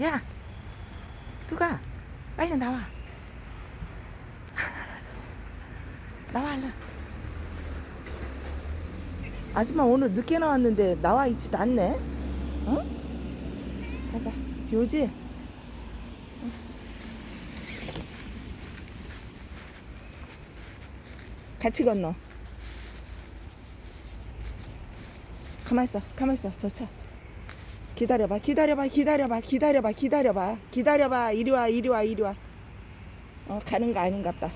야, 두가 빨리 나와. 나와 얼른. 아줌마 오늘 늦게 나왔는데 나와 있지도 않네. 어? 가자. 요지. 응. 같이 건너. 가만 있어. 가만 있어. 저 차. 기다려봐. 기다려봐. 기다려봐. 기다려봐. 기다려봐. 기다려봐. 이리 와. 이리 와. 이리 와. 어, 가는 거 아닌갑다.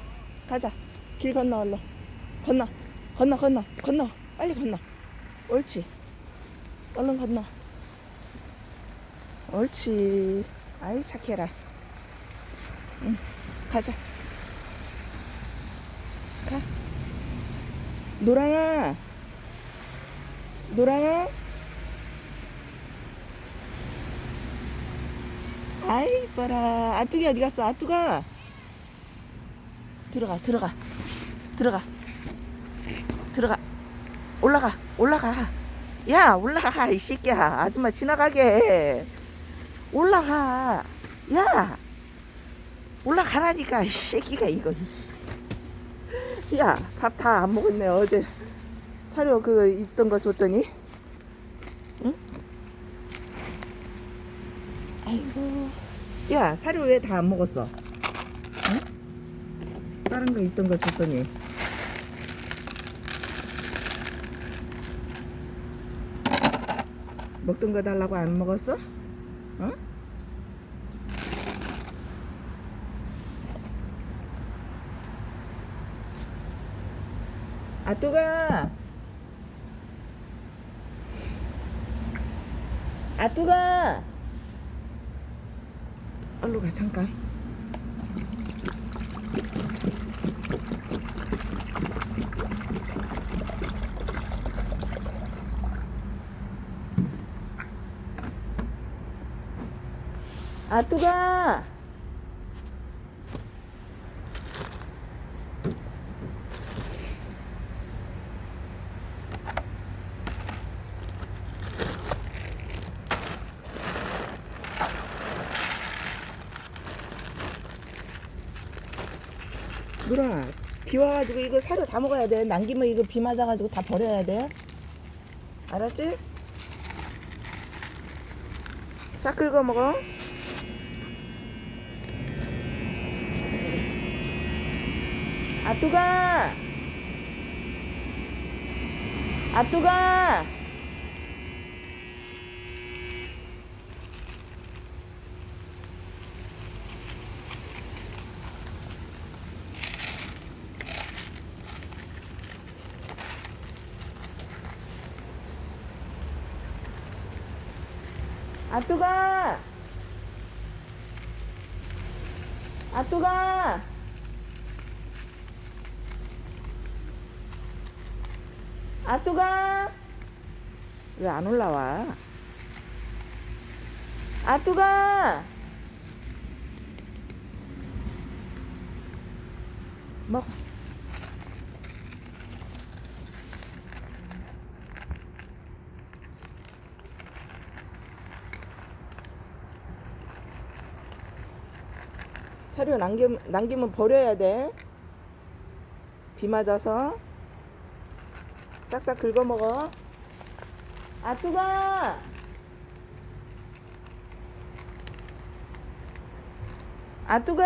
가자. 길 건너 얼른. 건너. 건너 건너. 건너. 빨리 건너. 옳지. 얼른 건너. 옳지. 아이 착해라. 응. 가자. 가. 노랑아. 노랑아. 아이 이뻐라. 아뚜기 어디 갔어? 아뚜가. 들어가 들어가. 들어가. 들어가. 올라가 올라가. 야 올라가 이 새끼야. 아줌마 지나가게. 올라가. 야 올라가라니까 이 새끼가 이거 야 밥 다 안 먹었네 어제. 사료 그 있던 거 줬더니 아이고 야 사료 왜 다 안 먹었어 응? 다른 거 있던 거 줬더니 먹던 거 달라고 안 먹었어? 어? 아뚜가 아뚜가 얼로 가 잠깐. 아뚜가 누나 비 와가지고 이거 사료 다 먹어야 돼. 남기면 이거 비 맞아가지고 다 버려야 돼. 알았지? 싹 긁어 먹어. 아뚜가! 아뚜가 아뚜가! 아뚜가! 아뚜가! 왜 안 올라와? 아뚜가! 먹어 사료 남기면, 남기면 버려야 돼. 비 맞아서. 싹싹 긁어 먹어. 아, 뜨거! 아, 뜨거!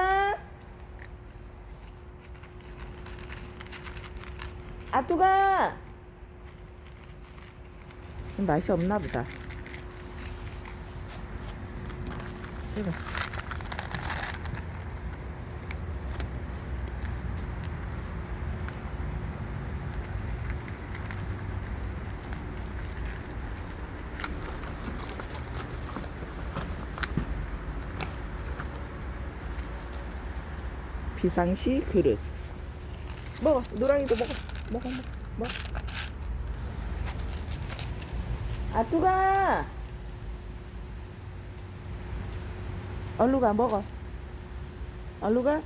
아, 뜨거! 맛이 없나 보다. 이거. 비상시 그릇. 먹어 노랑이도 먹어. 먹어 먹어 먹어. 아뚜가. 얼루 가 먹어. 얼루 가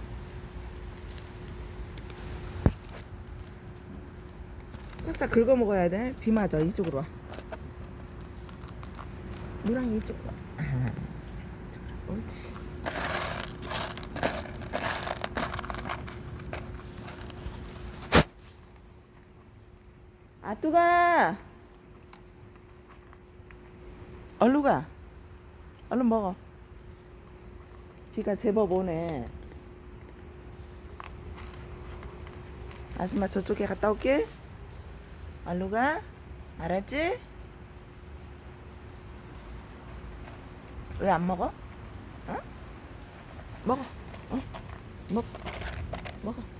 싹싹 긁어 먹어야 돼 비 맞아 이쪽으로 와. 노랑이 이쪽으로 와 아. 옳지. 아뚜가 얼른 가 얼른 먹어 비가 제법 오네 아줌마 저쪽에 갔다 올게 얼른 가 알았지? 왜 안 먹어? 어? 먹어 어? 먹어 먹어